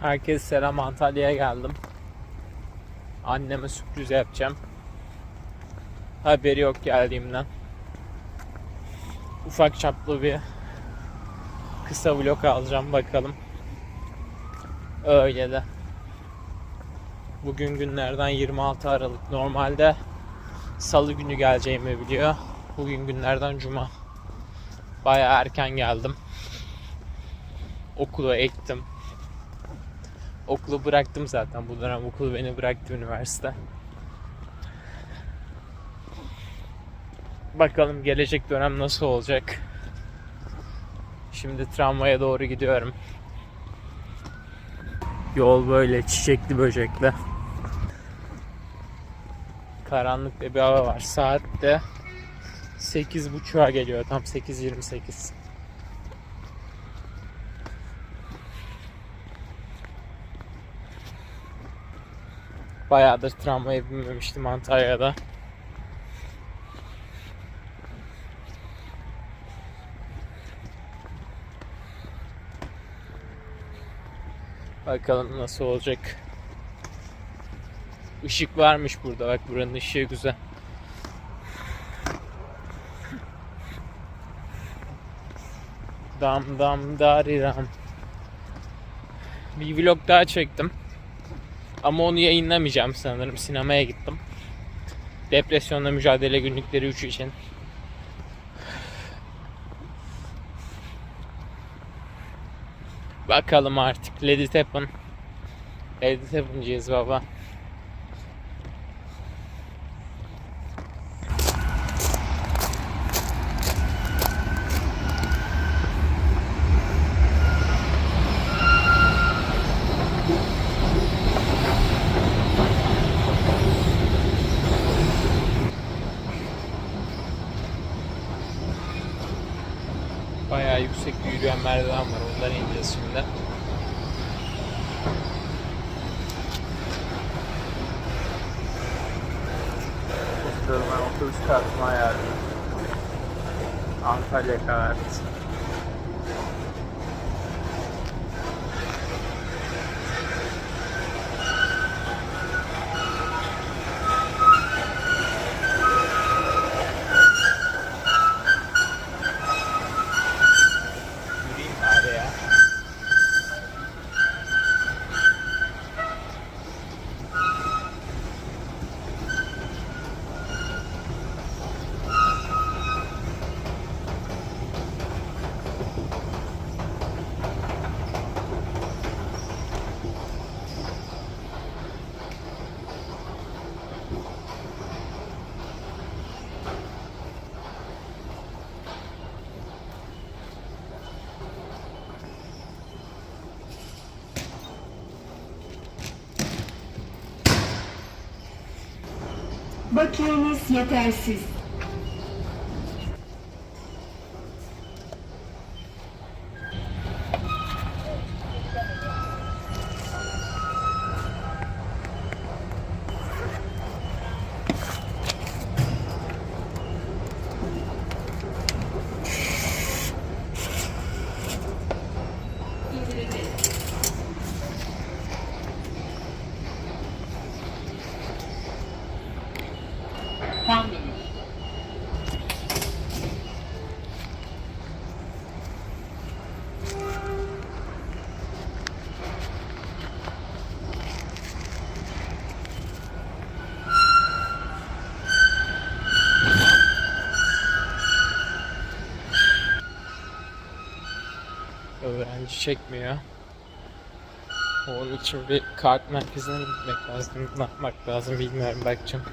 Herkese selam Antalya'ya geldim. Anneme sürpriz yapacağım. Haberi yok geldiğimden. Ufak çaplı bir kısa vlog alacağım bakalım. Öyle de. Bugün günlerden 26 Aralık. Normalde salı günü geleceğimi biliyor. Bugün günlerden cuma. Baya erken geldim. Okula ektim. Okulu bıraktım zaten bu dönem okul beni bıraktı üniversite. Bakalım gelecek dönem nasıl olacak. Şimdi tramvaya doğru gidiyorum. Yol böyle çiçekli böcekli. Karanlık bir hava var. Saat de 8.30'a geliyor. Tam 8.28. Bayağıdır tramvaya binmemiştim Antalya'da. Bakalım nasıl olacak. Işık varmış burada. Bak buranın ışığı güzel. Dam dam dariram. Bir vlog daha çektim. Ama onu yayınlamayacağım sanırım. Sinemaya gittim. Depresyonla mücadele günlükleri 3 için. Bakalım artık. Happen. Let it happen'cıyız baba. görmem I'm yardım. Antalya kahvesi. Bakiyeniz yetersiz. Öğrenci çekmiyor. Onun için bir kart merkezine gitmek lazım. Ne yapmak lazım bilmiyorum bakacağım.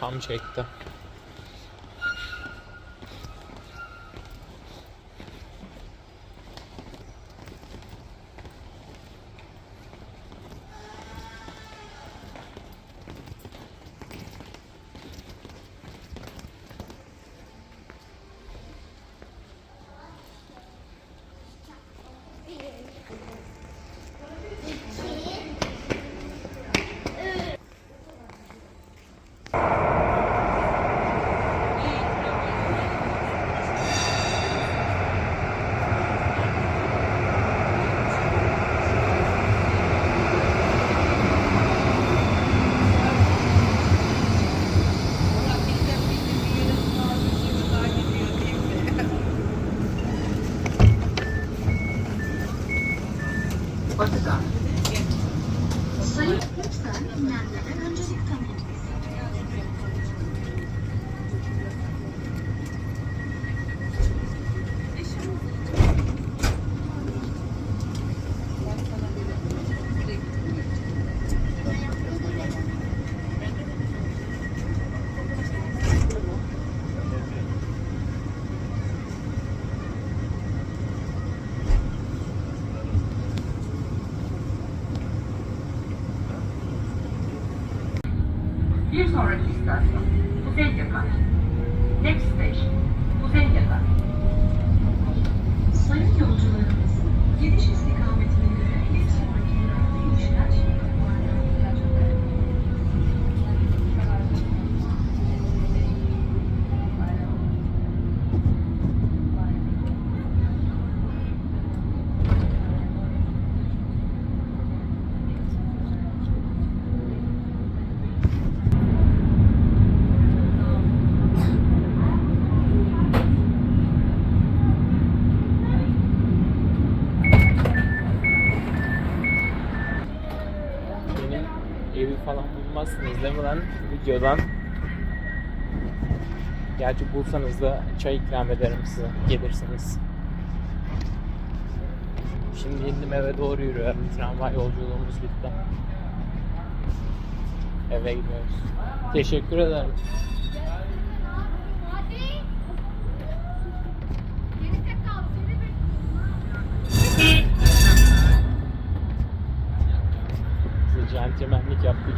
Tam çekti. Mi lan videodan? Gerçi bulsanız da çay ikram ederim size gelirseniz. Şimdi indim eve doğru yürüyorum. Tramvay yolculuğumuz bitti. Eve gidiyoruz. Teşekkür ederim.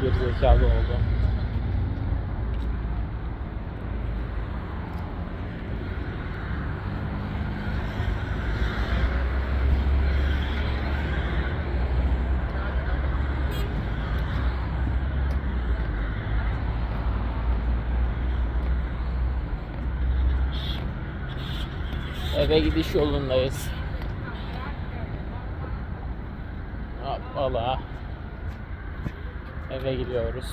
Gerizekalı oldu. Eve gidiş yolundayız. Hoppala. Eve gidiyoruz.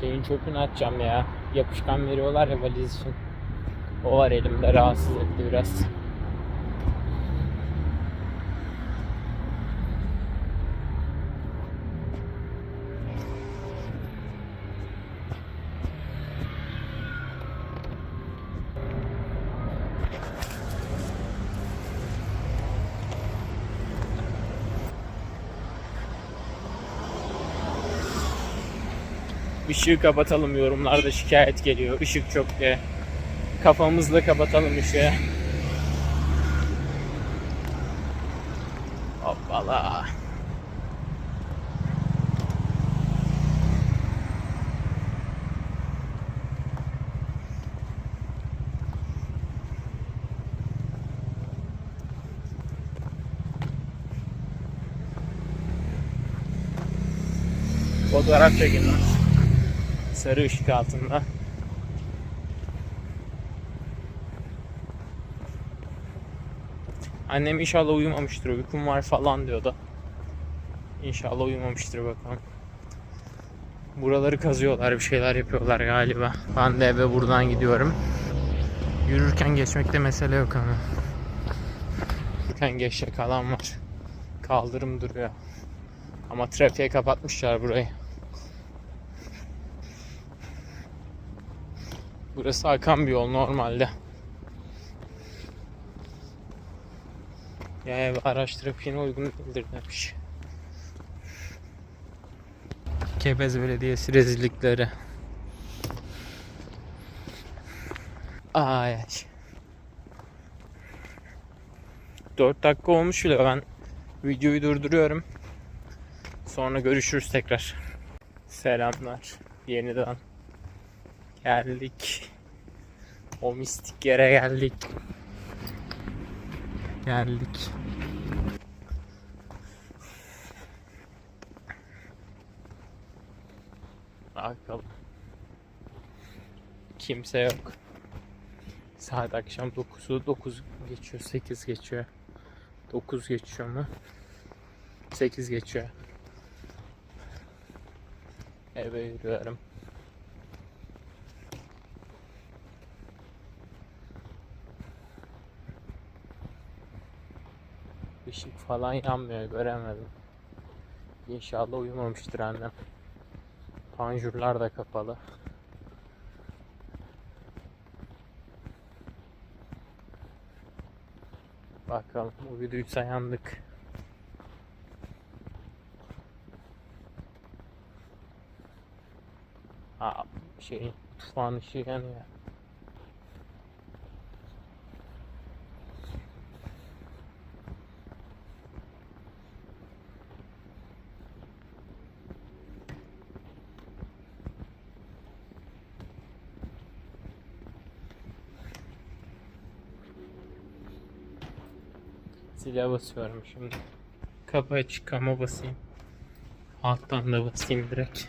Şeyin çöpünü atacağım ya. Yapışkan veriyorlar ya valiz için. O var elimde rahatsız etti biraz. Işığı kapatalım yorumlarda şikayet geliyor. Işık çok diye. Kafamızla kapatalım ışığı. Hoppala. Fotoğraf çekin lan. Sarı ışık altında. Annem inşallah uyumamıştır. Uykum var falan diyordu. İnşallah uyumamıştır bakalım. Buraları kazıyorlar, bir şeyler yapıyorlar galiba. Ben de eve buradan gidiyorum. Yürürken geçmekte mesele yok ama. Yürürken geçecek alan var. Kaldırım duruyor. Ama trafiğe kapatmışlar burayı. Burası akan bir yol normalde. Ya araç trafiğine uygun değildir demiş. Kepez Belediyesi rezillikleri. Ay. 4 dakika olmuş bile ben videoyu durduruyorum. Sonra görüşürüz tekrar. Selamlar. Yeniden geldik. O mistik yere geldik. Geldik. Bakalım. Kimse yok. Saat akşam 9'u 9 geçiyor, 8 geçiyor. 9 geçiyor mu? 8 geçiyor. Eve yürüyorum. Işık falan yanmıyor göremedim. İnşallah uyumamıştır annem. Panjurlar da kapalı. Bakalım uyuduysa yandık. Aa, şey mutfağın ışığı yanıyor. Zile basıyorum şimdi. Kapı açık ama basayım. Alttan da basayım direkt.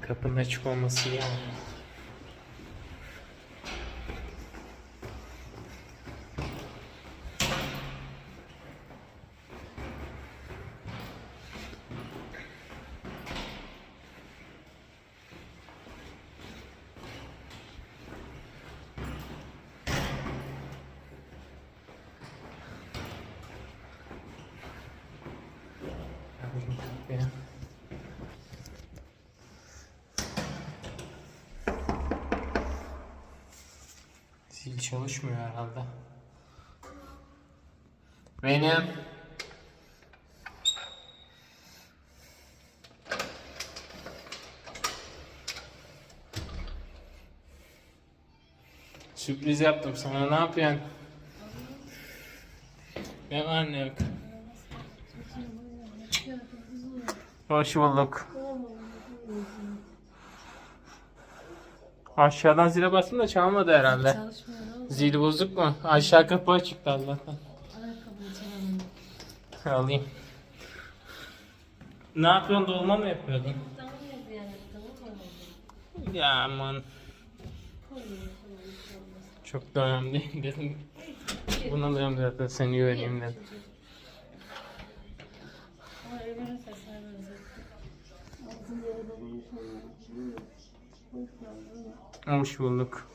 Kapının açık olması iyi ama. Kapıya. Zil çalışmıyor herhalde. Benim. Sürpriz yaptım sana. Ne yapıyorsun? Ne var ne yok? Hoş bulduk. Aşağıdan zile bastım da çalmadı herhalde. Çalışmıyor oğlum. Zil bozuk mu? Aşağı kapı açıktı Allah'tan. Ayakkabıyı çalalım. Alayım. Ne yapıyorsun? Dolma mı yapıyordun? Tamam ya yani tamam mı? Ya aman. Çok da önemli değil dedim. Buna da önemli zaten seni güveneyim dedim. Hoş bulduk.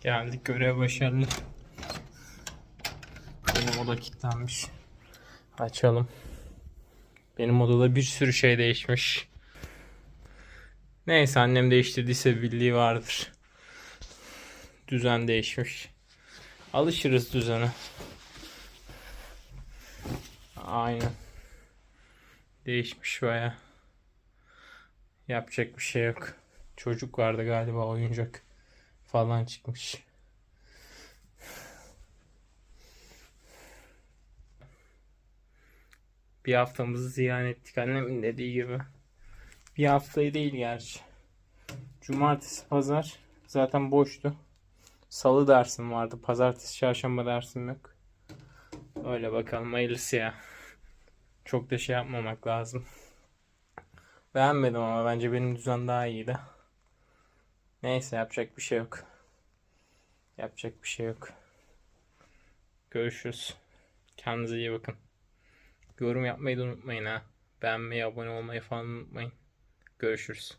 Geldik görev başarılı. Benim oda kilitlenmiş. Açalım. Benim odada bir sürü şey değişmiş. Neyse annem değiştirdiyse bildiği vardır. Düzen değişmiş. Alışırız düzene. Aynen. Değişmiş baya. Yapacak bir şey yok. Çocuk vardı galiba oyuncak falan çıkmış. Bir haftamızı ziyan ettik annemin dediği gibi. Bir haftayı değil gerçi. Cumartesi, pazar zaten boştu. Salı dersim vardı. Pazartesi, çarşamba dersim yok. Öyle bakalım hayırlısı ya. Çok da şey yapmamak lazım. Beğenmedim ama bence benim düzen daha iyiydi. Neyse yapacak bir şey yok. Yapacak bir şey yok. Görüşürüz. Kendinize iyi bakın. Yorum yapmayı da unutmayın ha. Beğenmeyi, abone olmayı falan unutmayın. Görüşürüz.